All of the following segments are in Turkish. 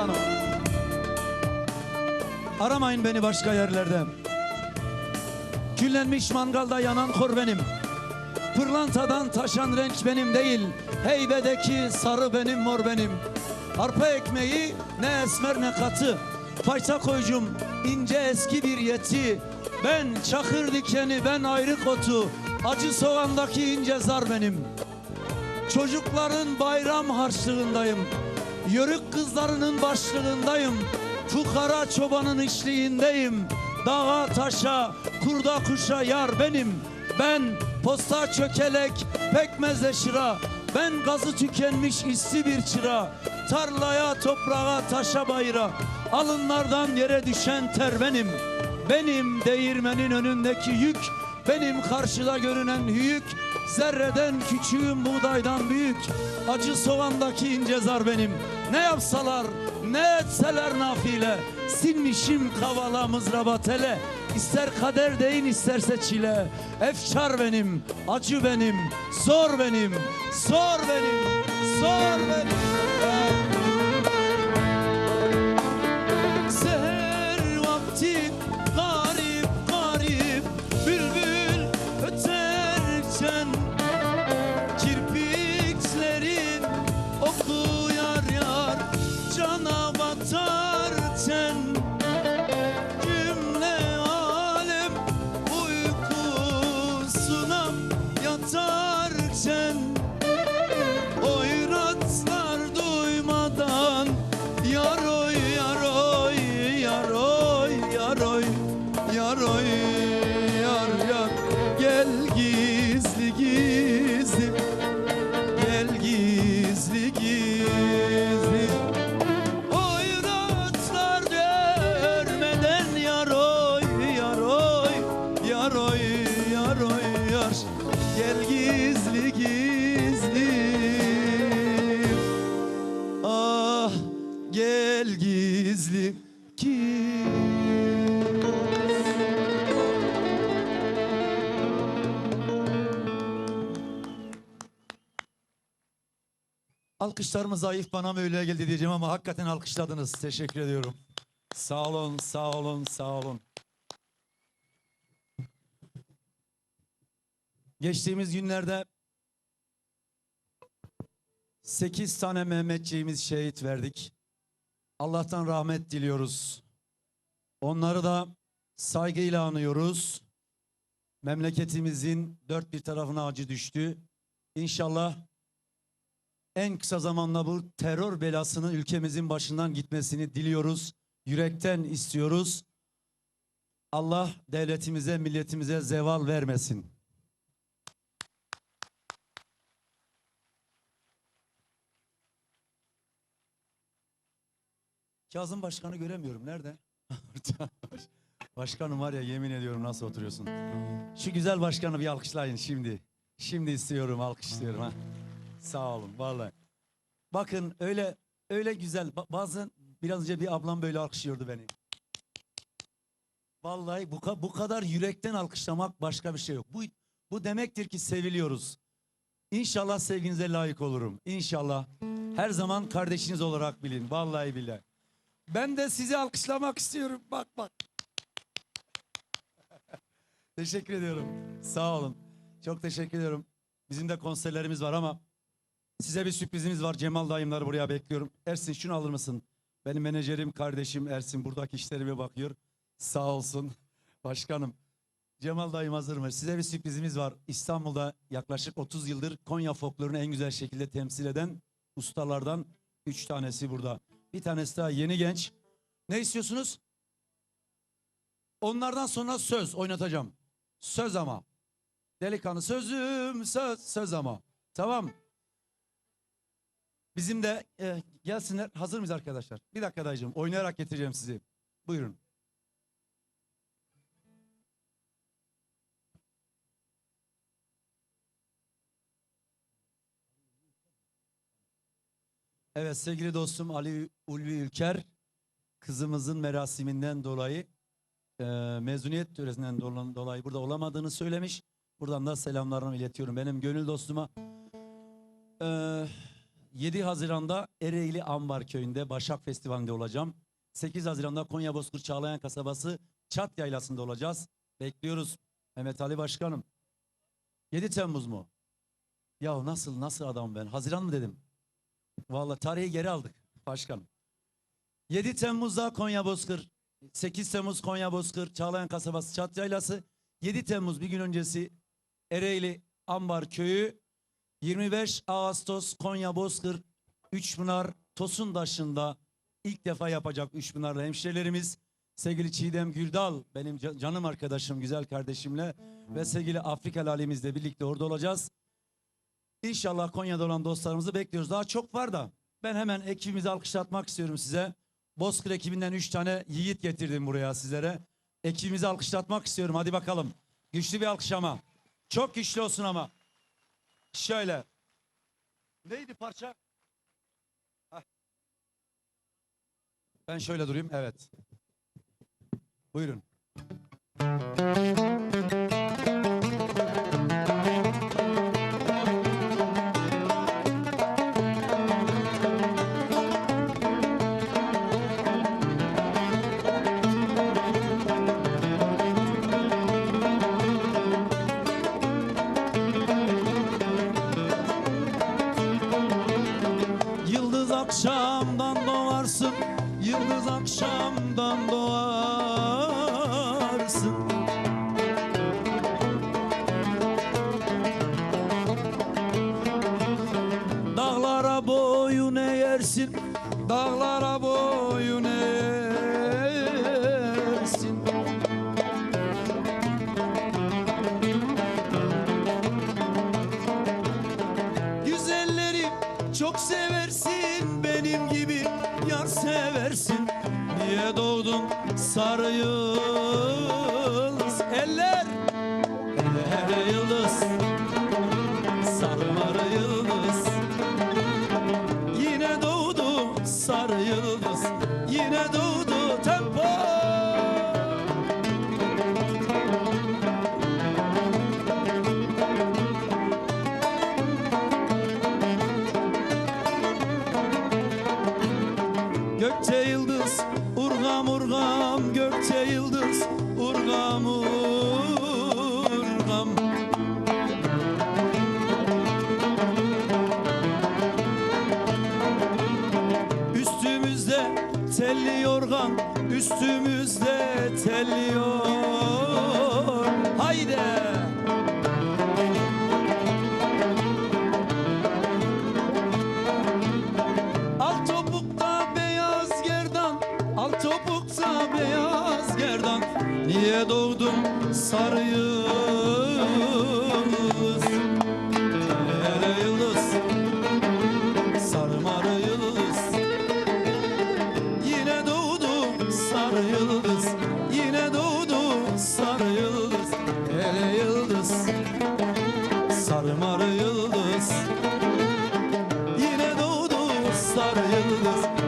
Piyano. Aramayın beni başka yerlerde. Küllenmiş mangalda yanan kor benim. Pırlantadan taşan renk benim değil. Heybedeki sarı benim mor benim. Arpa ekmeği ne esmer ne katı. Fayta koycum ince eski bir yeti. Ben çakır dikeni ben ayrı kotu. Acı soğandaki ince zar benim. Çocukların bayram harçlığındayım. Yörük kızlarının başlığındayım. Fukara çobanın işliğindeyim. Dağa taşa, kurda kuşa yar benim. Ben posta çökelek, pekmezle şıra. Ben gazı tükenmiş isli bir çıra. Tarlaya, toprağa, taşa bayıra. Alınlardan yere düşen ter benim. Benim değirmenin önündeki yük. Benim karşıda görünen hüyük. Zerreden küçüğüm buğdaydan büyük Acı soğandaki ince zar benim. Ne yapsalar ne etseler nafile Silmişim kavala mızraba tele. İster kader deyin isterse çile. Efkar benim, acı benim, zor benim Zor benim, zor benim. Seher Gel Alkışlarımız zayıf bana mı öyle geldi diyeceğim ama hakikaten alkışladınız. Teşekkür ediyorum. Sağ olun, sağ olun, sağ olun. Geçtiğimiz günlerde 8 tane Mehmetçiğimiz şehit verdik. Allah'tan rahmet diliyoruz. Onları da saygıyla anıyoruz. Memleketimizin dört bir tarafına acı düştü. İnşallah en kısa zamanda bu terör belasının ülkemizin başından gitmesini diliyoruz. Yürekten istiyoruz. Allah devletimize, milletimize zeval vermesin. Kazım Başkan'ı göremiyorum. Nerede? Başkanım var ya yemin ediyorum nasıl oturuyorsun. Şu güzel başkanı bir alkışlayın şimdi. Şimdi istiyorum, alkışlıyorum ha. Sağ olun vallahi. Bakın öyle öyle güzel. Ba- bazen biraz önce bir ablam böyle alkışlıyordu beni. Vallahi bu, bu kadar yürekten alkışlamak başka bir şey yok. Bu bu demektir ki seviliyoruz. İnşallah sevginize layık olurum. İnşallah. Her zaman kardeşiniz olarak bilin. Vallahi billahi. Ben de sizi alkışlamak istiyorum. Bak bak. teşekkür ediyorum. Sağ olun. Çok teşekkür ediyorum. Bizim de konserlerimiz var ama size bir sürprizimiz var. Cemal dayımları buraya bekliyorum. Ersin şunu alır mısın? Benim menajerim, kardeşim Ersin buradaki işlerime bakıyor. Sağ olsun. Başkanım. Cemal dayım hazır mı? Size bir sürprizimiz var. İstanbul'da yaklaşık 30 yıldır Konya folklorunu en güzel şekilde temsil eden ustalardan 3 tanesi burada. Bir tanesi daha yeni genç. Ne istiyorsunuz? Onlardan sonra söz oynatacağım. Söz ama. Delikanlı sözüm söz söz ama. Tamam. Bizim de e, gelsinler. Hazır mıyız arkadaşlar? Bir dakika dayıcığım. Oynayarak getireceğim sizi. Buyurun. Evet sevgili dostum Ali Ulvi Ülker kızımızın merasiminden dolayı e, mezuniyet töresinden dola- dolayı burada olamadığını söylemiş. Buradan da selamlarımı iletiyorum benim gönül dostuma. E, 7 Haziran'da Ereğli Ambar Köyü'nde Başak Festivali'nde olacağım. 8 Haziran'da Konya Bozkır Çağlayan Kasabası Çat Yaylası'nda olacağız. Bekliyoruz Mehmet Ali Başkanım. 7 Temmuz mu? Ya nasıl nasıl adam ben? Haziran mı dedim? Vallahi tarihi geri aldık başkanım. 7 Temmuz'da Konya Bozkır, 8 Temmuz Konya Bozkır, Çağlayan Kasabası Çat Yaylası, 7 Temmuz bir gün öncesi Ereğli Ambar Köyü, 25 Ağustos Konya Bozkır, Üçpınar Tosundaşı'nda ilk defa yapacak Üçpınar'la hemşirelerimiz. Sevgili Çiğdem Güldal, benim ca- canım arkadaşım, güzel kardeşimle ve sevgili Afrika Lalimizle birlikte orada olacağız. İnşallah Konya'da olan dostlarımızı bekliyoruz. Daha çok var da ben hemen ekibimizi alkışlatmak istiyorum size. Bozkır ekibinden üç tane yiğit getirdim buraya sizlere. Ekibimizi alkışlatmak istiyorum. Hadi bakalım. Güçlü bir alkış ama. Çok güçlü olsun ama. Şöyle. Neydi parça? Heh. Ben şöyle durayım. Evet. Buyurun. andando a seversin Niye doğdun sarı yıldız. Eller Eller yıldız sarı marı yıldız. Yine doğdu sarı yıldız Yine doğdu tempo Gökte yıldız urgam urgam Gökte yıldız urgam urgam Üstümüzde telli yorgan Üstümüzde telli yorgan yıldız. Yine doğdu sarı yıldız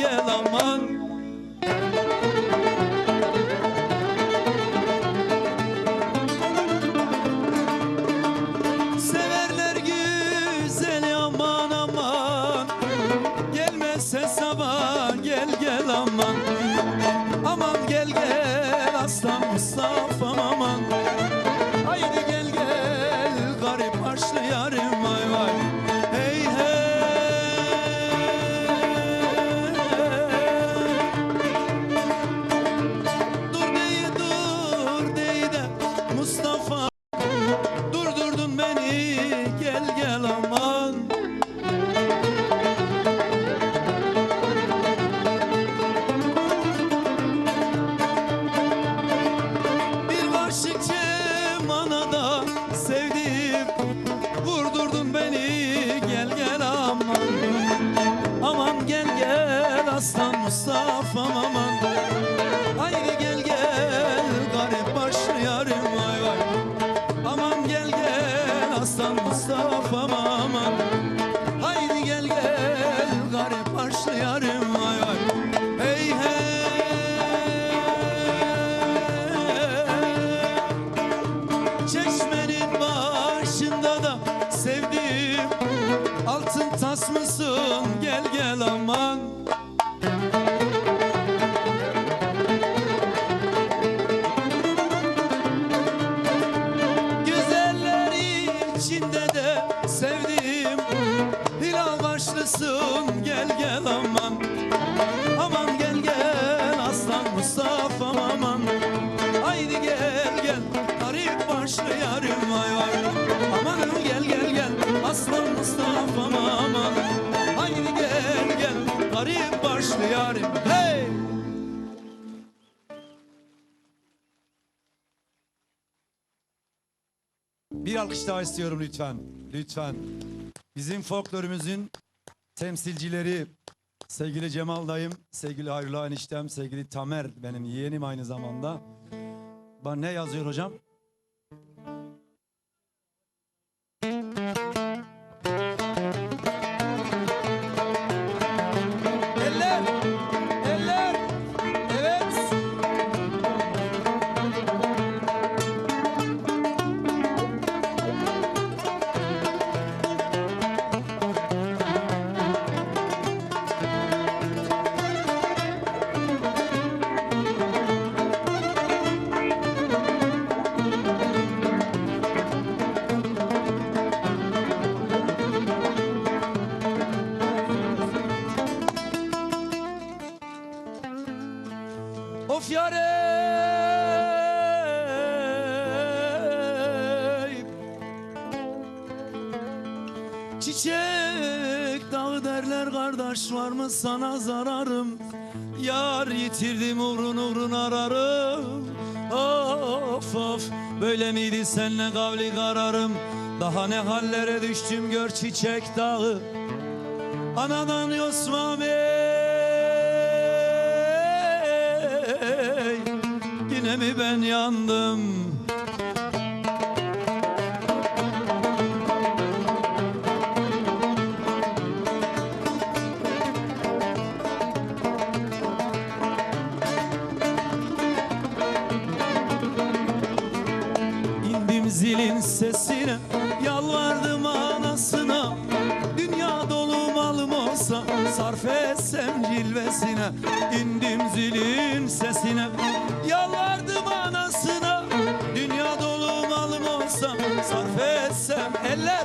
gel aman. Mısın gel gel aman alkış daha istiyorum lütfen. Lütfen. Bizim folklorumuzun temsilcileri sevgili Cemal dayım, sevgili Hayrullah eniştem, sevgili Tamer benim yeğenim aynı zamanda. Bana ne yazıyor hocam? Sana zararım. Yar yitirdim uğrun uğrun ararım. Of of. Böyle miydi senle kavli kararım? Daha ne hallere düştüm gör çiçek dağı. Anadan yosma bey Yine mi ben yandım sesine Yalvardım anasına. Dünya dolu malım olsa Sarf etsem cilvesine. İndim zilin sesine Yalvardım anasına. Dünya dolu malım olsa Sarf etsem Eller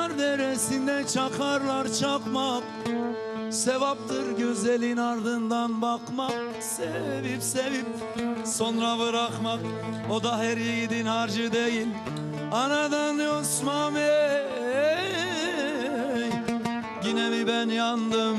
Çakarlar deresinde çakarlar çakmak. Sevaptır güzelin ardından bakmak. Sevip sevip sonra bırakmak. O da her yiğidin harcı değil. Anadan Osman Bey Yine mi ben yandım